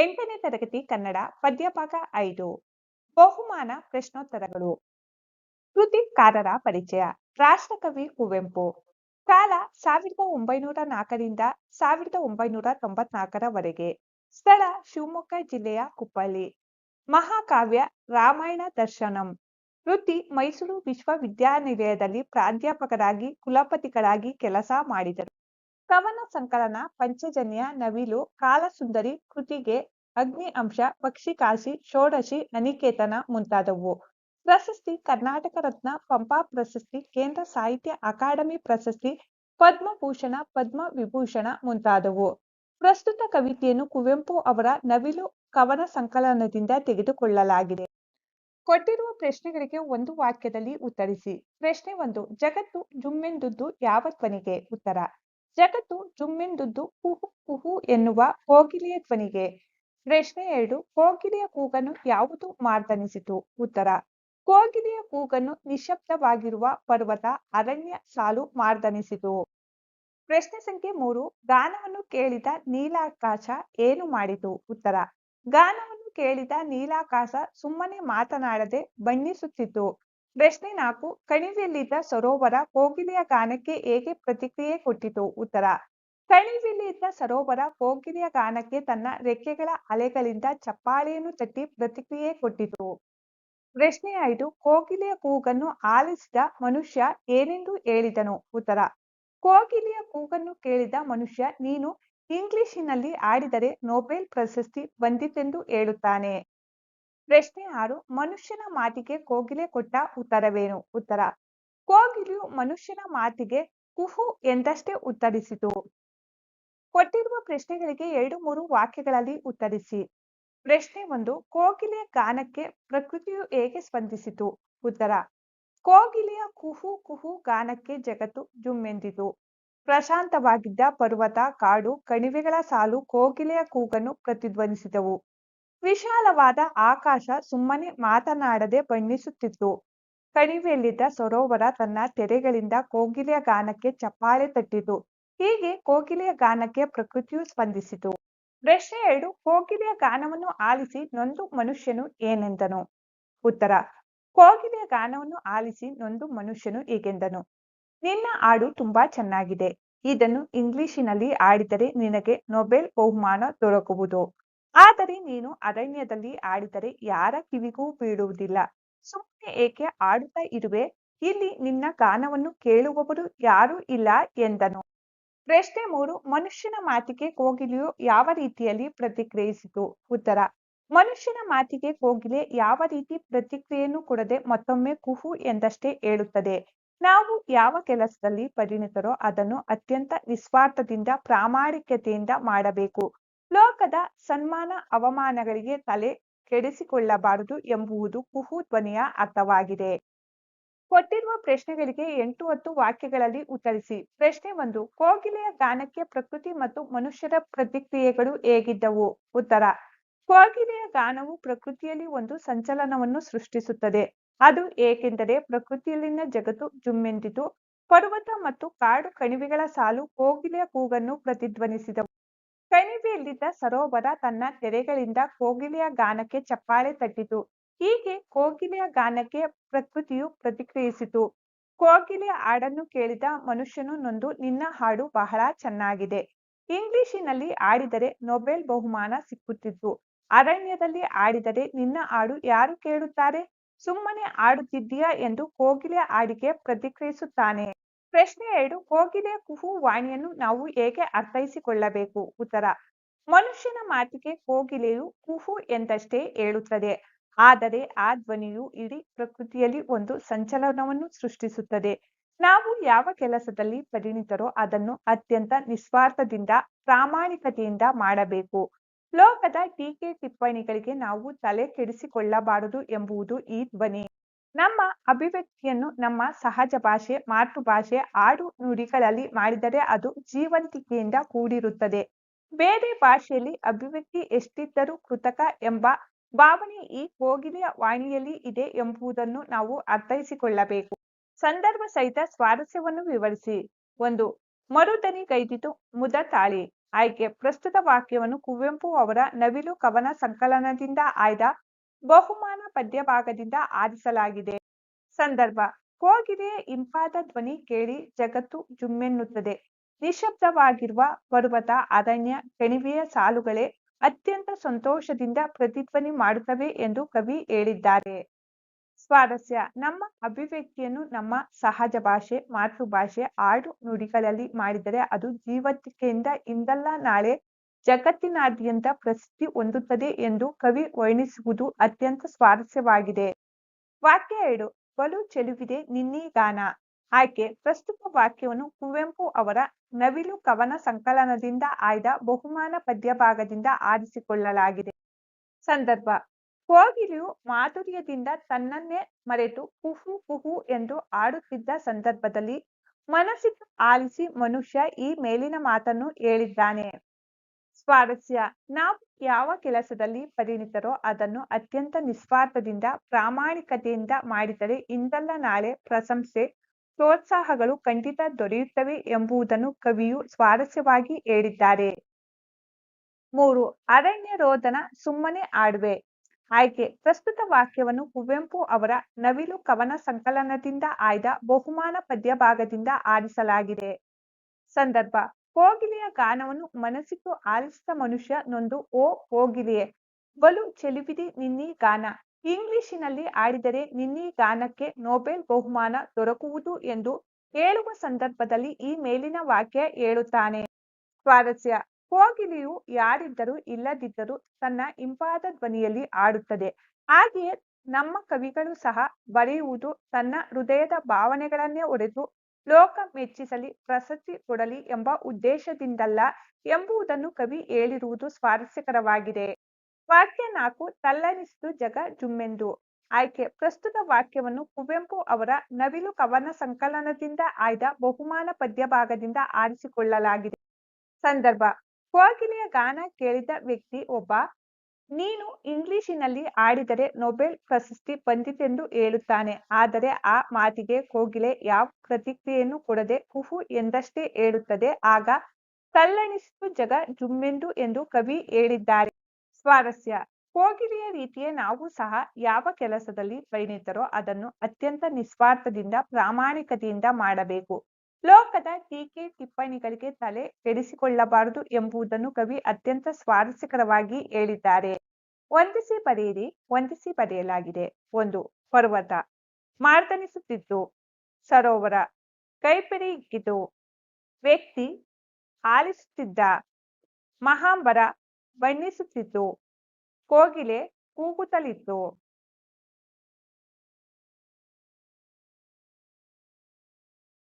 ಎಂಟನೇ ತರಗತಿ ಕನ್ನಡ ಪದ್ಯಭಾಗ ಐದು. ಬಹುಮಾನ ಪ್ರಶ್ನೋತ್ತರಗಳು. ಕೃತಿಕಾರರ ಪರಿಚಯ. ರಾಷ್ಟ್ರಕವಿ ಕುವೆಂಪು. ಕಾಲ ಸಾವಿರದ ಒಂಬೈನೂರ ನಾಲ್ಕರಿಂದ ಸಾವಿರದ ಒಂಬೈನೂರ ತೊಂಬತ್ನಾಲ್ಕರವರೆಗೆ. ಸ್ಥಳ ಶಿವಮೊಗ್ಗ ಜಿಲ್ಲೆಯ ಕುಪ್ಪಳ್ಳಿ. ಮಹಾಕಾವ್ಯ ರಾಮಾಯಣ ದರ್ಶನಂ. ವೃತ್ತಿ ಮೈಸೂರು ವಿಶ್ವವಿದ್ಯಾನಿಲಯದಲ್ಲಿ ಪ್ರಾಧ್ಯಾಪಕರಾಗಿ ಕುಲಪತಿಗಳಾಗಿ ಕೆಲಸ ಮಾಡಿದರು. ಕವನ ಸಂಕಲನ, ಪಂಚಜನ್ಯ, ನವಿಲು, ಕಾಲಸುಂದರಿ, ಕೃತಿಗೆ ಅಗ್ನಿ ಅಂಶ ಪಕ್ಷಿಕಾಶಿ ಷೋಡಶಿ, ಅನಿಕೇತನ ಮುಂತಾದವು. ಪ್ರಶಸ್ತಿ ಕರ್ನಾಟಕ ರತ್ನ, ಪಂಪಾ ಪ್ರಶಸ್ತಿ, ಕೇಂದ್ರ ಸಾಹಿತ್ಯ ಅಕಾಡೆಮಿ ಪ್ರಶಸ್ತಿ, ಪದ್ಮಭೂಷಣ ಪದ್ಮ ವಿಭೂಷಣ ಮುಂತಾದವು. ಪ್ರಸ್ತುತ ಕವಿತೆಯನ್ನು ಕುವೆಂಪು ಅವರ ನವಿಲು ಕವನ ಸಂಕಲನದಿಂದ ತೆಗೆದುಕೊಳ್ಳಲಾಗಿದೆ. ಕೊಟ್ಟಿರುವ ಪ್ರಶ್ನೆಗಳಿಗೆ ಒಂದು ವಾಕ್ಯದಲ್ಲಿ ಉತ್ತರಿಸಿ. ಪ್ರಶ್ನೆ ಒಂದು, ಜಗತ್ತು ಜುಮ್ಮೆಂದುದ್ದು ಯಾವ ಧ್ವನಿಗೆ? ಉತ್ತರ ಜಗತ್ತು ಜುಮ್ಮಿಂದುದ್ದು ಕುಹು ಕುಹು ಎನ್ನುವ ಕೋಗಿಲೆಯ ಧ್ವನಿಗೆ. ಪ್ರಶ್ನೆ ಎರಡು ಕೋಗಿಲೆಯ ಕೂಗನ್ನು ಯಾವುದು ಮಾರ್ದನಿಸಿತು? ಉತ್ತರ ಕೋಗಿಲೆಯ ಕೂಗನ್ನು ನಿಶಬ್ದವಾಗಿರುವ ಪರ್ವತ ಅರಣ್ಯ ಸಾಲು ಮಾರ್ದನಿಸಿತು. ಪ್ರಶ್ನೆ ಸಂಖ್ಯೆ ಮೂರು, ಗಾನವನ್ನು ಕೇಳಿದ ನೀಲಾಕಾಶ ಏನು ಮಾಡಿತು? ಉತ್ತರ, ಗಾನವನ್ನು ಕೇಳಿದ ನೀಲಾಕಾಶ ಸುಮ್ಮನೆ ಮಾತನಾಡದೆ ಬಣ್ಣಿಸುತ್ತಿತ್ತು. ಪ್ರಶ್ನೆ ನಾಲ್ಕು ಕಣಿವೆಯಲ್ಲಿದ್ದ ಸರೋವರ ಕೋಗಿಲೆಯ ಗಾನಕ್ಕೆ ಹೇಗೆ ಪ್ರತಿಕ್ರಿಯೆ ಕೊಟ್ಟಿತು? ಉತ್ತರ ಕಣಿವೆಯಲ್ಲಿದ್ದ ಸರೋವರ ಕೋಗಿಲೆಯ ಗಾನಕ್ಕೆ ತನ್ನ ರೆಕ್ಕೆಗಳ ಅಲೆಗಳಿಂದ ಚಪ್ಪಾಳೆಯನ್ನು ತಟ್ಟಿ ಪ್ರತಿಕ್ರಿಯೆ ಕೊಟ್ಟಿತು. ಪ್ರಶ್ನೆ ಐದು, ಕೋಗಿಲೆಯ ಕೂಗನ್ನು ಆಲಿಸಿದ ಮನುಷ್ಯ ಏನೆಂದು ಹೇಳಿದನು? ಉತ್ತರ, ಕೋಗಿಲೆಯ ಕೂಗನ್ನು ಕೇಳಿದ ಮನುಷ್ಯ, ನೀನು ಇಂಗ್ಲಿಶಿನಲ್ಲಿ ಆಡಿದರೆ ನೊಬೆಲ್ ಪ್ರಶಸ್ತಿ ಬಂದಿತೆಂದು ಹೇಳುತ್ತಾನೆ. ಪ್ರಶ್ನೆ ಆರು, ಮನುಷ್ಯನ ಮಾತಿಗೆ ಕೋಗಿಲೆ ಕೊಟ್ಟ ಉತ್ತರವೇನು? ಉತ್ತರ ಕೋಗಿಲೆಯು ಮನುಷ್ಯನ ಮಾತಿಗೆ ಕುಹು ಎಂದಷ್ಟೇ ಉತ್ತರಿಸಿತು. ಕೊಟ್ಟಿರುವ ಪ್ರಶ್ನೆಗಳಿಗೆ ಎರಡು ಮೂರು ವಾಕ್ಯಗಳಲ್ಲಿ ಉತ್ತರಿಸಿ. ಪ್ರಶ್ನೆ ಒಂದು, ಕೋಗಿಲೆಯ ಗಾನಕ್ಕೆ ಪ್ರಕೃತಿಯು ಹೇಗೆ ಸ್ಪಂದಿಸಿತು? ಉತ್ತರ, ಕೋಗಿಲೆಯ ಕುಹು ಕುಹು ಗಾನಕ್ಕೆ ಜಗತ್ತು ಜುಮ್ಮೆಂದಿತು. ಪ್ರಶಾಂತವಾಗಿದ್ದ ಪರ್ವತ, ಕಾಡು, ಕಣಿವೆಗಳ ಸಾಲು ಕೋಗಿಲೆಯ ಕೂಗನ್ನು ಪ್ರತಿಧ್ವನಿಸಿದವು. ವಿಶಾಲವಾದ ಆಕಾಶ ಸುಮ್ಮನೆ ಮಾತನಾಡದೆ ಬಣ್ಣಿಸುತ್ತಿತ್ತು. ಕಣಿವೆಯಲ್ಲಿದ್ದ ಸರೋವರ ತನ್ನ ತೆರೆಗಳಿಂದ ಕೋಗಿಲೆಯ ಗಾನಕ್ಕೆ ಚಪ್ಪಾಳೆ ತಟ್ಟಿತು. ಹೀಗೆ ಕೋಗಿಲೆಯ ಗಾನಕ್ಕೆ ಪ್ರಕೃತಿಯು ಸ್ಪಂದಿಸಿತು. ಪ್ರಶ್ನೆ ಎರಡು, ಕೋಗಿಲೆಯ ಗಾನವನ್ನು ಆಲಿಸಿ ನೊಂದು ಮನುಷ್ಯನು ಏನೆಂದನು? ಉತ್ತರ, ಕೋಗಿಲೆಯ ಗಾನವನ್ನು ಆಲಿಸಿ ನೊಂದು ಮನುಷ್ಯನು ಹೀಗೆಂದನು. ನಿನ್ನ ಹಾಡು ತುಂಬಾ ಚೆನ್ನಾಗಿದೆ. ಇದನ್ನು ಇಂಗ್ಲಿಶಿನಲ್ಲಿ ಆಡಿದರೆ ನಿನಗೆ ನೊಬೆಲ್ ಬಹುಮಾನ ದೊರಕುವುದು. ಆದರೆ ನೀನು ಅರಣ್ಯದಲ್ಲಿ ಆಡಿದರೆ ಯಾರ ಕಿವಿಗೂ ಬೀಳುವುದಿಲ್ಲ. ಸುಮ್ಮನೆ ಏಕೆ ಆಡುತ್ತಾ ಇರುವೆ? ಇಲ್ಲಿ ನಿನ್ನ ಗಾನವನ್ನು ಕೇಳುವವರು ಯಾರೂ ಇಲ್ಲ ಎಂದನು. ಪ್ರಶ್ನೆ ಮೂರು, ಮನುಷ್ಯನ ಮಾತಿಗೆ ಕೋಗಿಲೆಯು ಯಾವ ರೀತಿಯಲ್ಲಿ ಪ್ರತಿಕ್ರಿಯಿಸಿತು? ಉತ್ತರ, ಮನುಷ್ಯನ ಮಾತಿಗೆ ಕೋಗಿಲೆ ಯಾವ ರೀತಿ ಪ್ರತಿಕ್ರಿಯೆಯನ್ನು ಕೊಡದೆ ಮತ್ತೊಮ್ಮೆ ಕುಹು ಎಂದಷ್ಟೇ ಹೇಳುತ್ತದೆ. ನಾವು ಯಾವ ಕೆಲಸದಲ್ಲಿ ಪರಿಣಿತರೋ ಅದನ್ನು ಅತ್ಯಂತ ನಿಸ್ವಾರ್ಥದಿಂದ ಪ್ರಾಮಾಣಿಕತೆಯಿಂದ ಮಾಡಬೇಕು. ಲೋಕದ ಸನ್ಮಾನ ಅವಮಾನಗಳಿಗೆ ತಲೆ ಕೆಡಿಸಿಕೊಳ್ಳಬಾರದು ಎಂಬುವುದು ಕುಹು ಧ್ವನಿಯ ಅರ್ಥವಾಗಿದೆ. ಕೊಟ್ಟಿರುವ ಪ್ರಶ್ನೆಗಳಿಗೆ ಎಂಟು ಹತ್ತು ವಾಕ್ಯಗಳಲ್ಲಿ ಉತ್ತರಿಸಿ. ಪ್ರಶ್ನೆ ಒಂದು, ಕೋಗಿಲೆಯ ಗಾನಕ್ಕೆ ಪ್ರಕೃತಿ ಮತ್ತು ಮನುಷ್ಯರ ಪ್ರತಿಕ್ರಿಯೆಗಳು ಹೇಗಿದ್ದವು? ಉತ್ತರ, ಕೋಗಿಲೆಯ ಗಾನವು ಪ್ರಕೃತಿಯಲ್ಲಿ ಒಂದು ಸಂಚಲನವನ್ನು ಸೃಷ್ಟಿಸುತ್ತದೆ. ಅದು ಏಕೆಂದರೆ ಪ್ರಕೃತಿಯಲ್ಲಿನ ಜಗತ್ತು ಜುಮ್ಮೆಂದಿತು. ಪರ್ವತ ಮತ್ತು ಕಾಡು ಕಣಿವೆಗಳ ಸಾಲು ಕೋಗಿಲೆಯ ಕೂಗನ್ನು ಪ್ರತಿಧ್ವನಿಸಿದವು. ಕಣಿವೆಯಲ್ಲಿದ್ದ ಸರೋವರ ತನ್ನ ತೆರೆಗಳಿಂದ ಕೋಗಿಲೆಯ ಗಾನಕ್ಕೆ ಚಪ್ಪಾಳೆ ತಟ್ಟಿತು. ಹೀಗೆ ಕೋಗಿಲೆಯ ಗಾನಕ್ಕೆ ಪ್ರಕೃತಿಯು ಪ್ರತಿಕ್ರಿಯಿಸಿತು. ಕೋಗಿಲೆಯ ಹಾಡನ್ನು ಕೇಳಿದ ಮನುಷ್ಯನು ನೊಂದು, ನಿನ್ನ ಹಾಡು ಬಹಳ ಚೆನ್ನಾಗಿದೆ. ಇಂಗ್ಲಿಶಿನಲ್ಲಿ ಆಡಿದರೆ ನೊಬೆಲ್ ಬಹುಮಾನ ಸಿಕ್ಕುತ್ತಿತ್ತು. ಅರಣ್ಯದಲ್ಲಿ ಆಡಿದರೆ ನಿನ್ನ ಹಾಡು ಯಾರು ಕೇಳುತ್ತಾರೆ? ಸುಮ್ಮನೆ ಆಡುತ್ತಿದ್ದೀಯಾ ಎಂದು ಕೋಗಿಲೆಯ ಹಾಡಿಗೆ ಪ್ರತಿಕ್ರಿಯಿಸುತ್ತಾನೆ. ಪ್ರಶ್ನೆ ಎರಡು, ಹೋಗಿದೆ ಕುಹು ವಾಣಿಯನ್ನು ನಾವು ಹೇಗೆ ಅರ್ಥೈಸಿಕೊಳ್ಳಬೇಕು? ಉತ್ತರ, ಮನುಷ್ಯನ ಮಾತಿಗೆ ಕೋಗಿಲೆಯು ಕುಹು ಎಂದಷ್ಟೇ ಹೇಳುತ್ತದೆ. ಆದರೆ ಆ ಧ್ವನಿಯು ಇಡೀ ಪ್ರಕೃತಿಯಲ್ಲಿ ಒಂದು ಸಂಚಲನವನ್ನು ಸೃಷ್ಟಿಸುತ್ತದೆ. ನಾವು ಯಾವ ಕೆಲಸದಲ್ಲಿ ಪರಿಣಿತರೋ ಅದನ್ನು ಅತ್ಯಂತ ನಿಸ್ವಾರ್ಥದಿಂದ, ಪ್ರಾಮಾಣಿಕತೆಯಿಂದ ಮಾಡಬೇಕು. ಲೋಕದ ಟೀಕೆ ಟಿಪ್ಪಣಿಗಳಿಗೆ ನಾವು ತಲೆ ಕೆಡಿಸಿಕೊಳ್ಳಬಾರದು ಎಂಬುದು ಈ ಧ್ವನಿ. ನಮ್ಮ ಅಭಿವ್ಯಕ್ತಿಯನ್ನು ನಮ್ಮ ಸಹಜ ಭಾಷೆ ಮಾತೃಭಾಷೆ ಆಡು ನುಡಿಗಳಲ್ಲಿ ಮಾಡಿದರೆ ಅದು ಜೀವಂತಿಕೆಯಿಂದ ಕೂಡಿರುತ್ತದೆ. ಬೇರೆ ಭಾಷೆಯಲ್ಲಿ ಅಭಿವ್ಯಕ್ತಿ ಎಷ್ಟಿದ್ದರೂ ಕೃತಕ ಎಂಬ ಭಾವನೆ ಈ ಕೋಗಿಲೆಯ ವಾಣಿಯಲ್ಲಿ ಇದೆ ಎಂಬುದನ್ನು ನಾವು ಅರ್ಥೈಸಿಕೊಳ್ಳಬೇಕು. ಸಂದರ್ಭ ಸಹಿತ ಸ್ವಾರಸ್ಯವನ್ನು ವಿವರಿಸಿ. ಒಂದು ಮರುದನಿಗೈದಿತು ಮುದ ತಾಳಿ. ಆಯ್ಕೆ, ಪ್ರಸ್ತುತ ವಾಕ್ಯವನ್ನು ಕುವೆಂಪು ಅವರ ನವಿಲು ಕವನ ಸಂಕಲನದಿಂದ ಆಯ್ದ ಬಹುಮಾನ ಪದ್ಯಭಾಗದಿಂದ ಆರಿಸಲಾಗಿದೆ. ಸಂದರ್ಭ ಕೋಗಿಲೆಯ ಇಂಪಾದ ಧ್ವನಿ ಕೇಳಿ ಜಗತ್ತು ಜುಮ್ಮೆನ್ನುತ್ತದೆ. ನಿಶಬ್ದವಾಗಿರುವ ಪರ್ವತ, ಅರಣ್ಯ, ಕಣಿವೆಯ ಸಾಲುಗಳೇ ಅತ್ಯಂತ ಸಂತೋಷದಿಂದ ಪ್ರತಿಧ್ವನಿ ಮಾಡುತ್ತವೆ ಎಂದು ಕವಿ ಹೇಳಿದ್ದಾರೆ. ಸ್ವಾರಸ್ಯ, ನಮ್ಮ ಅಭಿವ್ಯಕ್ತಿಯನ್ನು ನಮ್ಮ ಸಹಜ ಭಾಷೆ, ಮಾತೃಭಾಷೆ, ಆಡು ನುಡಿಗಳಲ್ಲಿ ಮಾಡಿದರೆ ಅದು ಜೀವಂತಿಕೆಯಿಂದ ಇಂದಲ್ಲ ನಾಳೆ ಜಗತ್ತಿನಾದ್ಯಂತ ಪ್ರಸಿದ್ಧಿ ಹೊಂದುತ್ತದೆ ಎಂದು ಕವಿ ವರ್ಣಿಸುವುದು ಅತ್ಯಂತ ಸ್ವಾರಸ್ಯವಾಗಿದೆ. ವಾಕ್ಯ ಎರಡು, ಬಲು ಚೆಲುವಿದೆ ನಿನ್ನೀ ಗಾನ. ಆಯ್ಕೆ, ಪ್ರಸ್ತುತ ವಾಕ್ಯವನ್ನು ಕುವೆಂಪು ಅವರ ನವಿಲು ಕವನ ಸಂಕಲನದಿಂದ ಆಯ್ದ ಬಹುಮಾನ ಪದ್ಯ ಭಾಗದಿಂದ ಆರಿಸಿಕೊಳ್ಳಲಾಗಿದೆ. ಸಂದರ್ಭ ಕೋಗಿಲಿಯು ಮಾಧುರ್ಯದಿಂದ ತನ್ನನ್ನೇ ಮರೆತು ಕುಹು ಕುಹು ಎಂದು ಆಡುತ್ತಿದ್ದ ಸಂದರ್ಭದಲ್ಲಿ ಮನಸ್ಸಿಗೆ ಆಲಿಸಿ ಮನುಷ್ಯ ಈ ಮೇಲಿನ ಮಾತನ್ನು ಹೇಳಿದ್ದಾನೆ. ಸ್ವಾರಸ್ಯ. ನಾವು ಯಾವ ಕೆಲಸದಲ್ಲಿ ಪರಿಣಿತರೋ ಅದನ್ನು ಅತ್ಯಂತ ನಿಸ್ವಾರ್ಥದಿಂದ, ಪ್ರಾಮಾಣಿಕತೆಯಿಂದ ಮಾಡಿದರೆ ಇಂದಲ್ಲ ನಾಳೆ ಪ್ರಶಂಸೆ, ಪ್ರೋತ್ಸಾಹಗಳು ಖಂಡಿತ ದೊರೆಯುತ್ತವೆ ಎಂಬುದನ್ನು ಕವಿಯು ಸ್ವಾರಸ್ಯವಾಗಿ ಹೇಳಿದ್ದಾರೆ. ಮೂರು, ಅರಣ್ಯ ರೋದನ ಸುಮ್ಮನೆ ಆಡುವೆ. ಆಯ್ಕೆ, ಪ್ರಸ್ತುತ ವಾಕ್ಯವನ್ನು ಕುವೆಂಪು ಅವರ ನವಿಲು ಕವನ ಸಂಕಲನದಿಂದ ಆಯ್ದ ಬಹುಮಾನ ಪದ್ಯ ಭಾಗದಿಂದ ಆರಿಸಲಾಗಿದೆ. ಸಂದರ್ಭ ಕೋಗಿಲೆಯ ಗಾನವನ್ನು ಮನಸ್ಸಿಟ್ಟು ಆಲಿಸಿದ ಮನುಷ್ಯ ನೊಂದು ಓ ಕೋಗಿಲೆಯೇ ಬಲು ಚೆಲುವಿದೆ ನಿನ್ನಿ ಗಾನ. ಇಂಗ್ಲಿಶಿನಲ್ಲಿ ಆಡಿದರೆ ನಿನ್ನಿ ಗಾನಕ್ಕೆ ನೋಬೆಲ್ ಬಹುಮಾನ ದೊರಕುವುದು ಎಂದು ಹೇಳುವ ಸಂದರ್ಭದಲ್ಲಿ ಈ ಮೇಲಿನ ವಾಕ್ಯ ಹೇಳುತ್ತಾನೆ. ಸ್ವಾರಸ್ಯ. ಕೋಗಿಲೆಯು ಯಾರಿದ್ದರೂ ಇಲ್ಲದಿದ್ದರೂ ತನ್ನ ಇಂಪಾದ ಧ್ವನಿಯಲ್ಲಿ ಆಡುತ್ತದೆ ಹಾಗೆಯೇ ನಮ್ಮ ಕವಿಗಳು ಸಹ ಬರೆಯುವುದು ತನ್ನ ಹೃದಯದ ಭಾವನೆಗಳನ್ನೇ ಹೊರೆತು ಲೋಕ ಮೆಚ್ಚಿಸಲಿ ಪ್ರಶಸ್ತಿ ಕೊಡಲಿ ಎಂಬ ಉದ್ದೇಶದಿಂದಲ್ಲ ಎಂಬುದನ್ನು ಕವಿ ಹೇಳಿರುವುದು ಸ್ವಾರಸ್ಯಕರವಾಗಿದೆ. ವಾಕ್ಯ ನಾಲ್ಕು ತಲ್ಲಣಿಸಿದು ಜಗ ಜುಮ್ಮೆಂದು. ಆಯ್ಕೆ, ಪ್ರಸ್ತುತ ವಾಕ್ಯವನ್ನು ಕುವೆಂಪು ಅವರ ನವಿಲು ಕವನ ಸಂಕಲನದಿಂದ ಆಯ್ದ ಬಹುಮಾನ ಪದ್ಯ ಭಾಗದಿಂದ ಆರಿಸಿಕೊಳ್ಳಲಾಗಿದೆ. ಸಂದರ್ಭ, ಕೋಗಿಲೆಯ ಗಾನ ಕೇಳಿದ ವ್ಯಕ್ತಿ ಒಬ್ಬ ನೀನು ಇಂಗ್ಲಿಶಿನಲ್ಲಿ ಆಡಿದರೆ ನೊಬೆಲ್ ಪ್ರಶಸ್ತಿ ಬಂದಿತೆಂದು ಹೇಳುತ್ತಾನೆ. ಆದರೆ ಆ ಮಾತಿಗೆ ಕೋಗಿಲೆ ಯಾವ ಪ್ರತಿಕ್ರಿಯೆಯನ್ನು ಕೊಡದೆ ಕುಹು ಎಂದಷ್ಟೇ ಹೇಳುತ್ತದೆ. ಆಗ ತಲ್ಲಣಿಸಿತು ಜಗ ಜುಮ್ಮೆಂದು ಎಂದು ಕವಿ ಹೇಳಿದ್ದಾರೆ. ಸ್ವಾರಸ್ಯ. ಕೋಗಿಲೆಯ ರೀತಿಯೇ ನಾವು ಸಹ ಯಾವ ಕೆಲಸದಲ್ಲಿ ಪರಿಣಿತರೋ ಅದನ್ನು ಅತ್ಯಂತ ನಿಸ್ವಾರ್ಥದಿಂದ ಪ್ರಾಮಾಣಿಕತೆಯಿಂದ ಮಾಡಬೇಕು. ಲೋಕದ ಟೀಕೆ ಟಿಪ್ಪಣಿಗಳಿಗೆ ತಲೆ ಕೆಡಿಸಿಕೊಳ್ಳಬಾರದು ಎಂಬುದನ್ನು ಕವಿ ಅತ್ಯಂತ ಸ್ವಾರಸ್ಯಕರವಾಗಿ ಹೇಳಿದ್ದಾರೆ. ವಂದಿಸಿ ಬರೆಯಿರಿ, ವಂದಿಸಿ ಬರೆಯಲಾಗಿದೆ. ಒಂದು ಪರ್ವತ ಮಾರ್ದನಿಸುತ್ತಿದ್ದು, ಸರೋವರ ಕೈಪಿರಿಗಿದು ವ್ಯಕ್ತಿ ಆಲಿಸುತ್ತಿದ್ದ ಮಹಾಂಬರ ಬಣ್ಣಿಸುತ್ತಿದ್ದು, ಕೋಗಿಲೆ ಕೂಗುತ್ತಲಿತ್ತು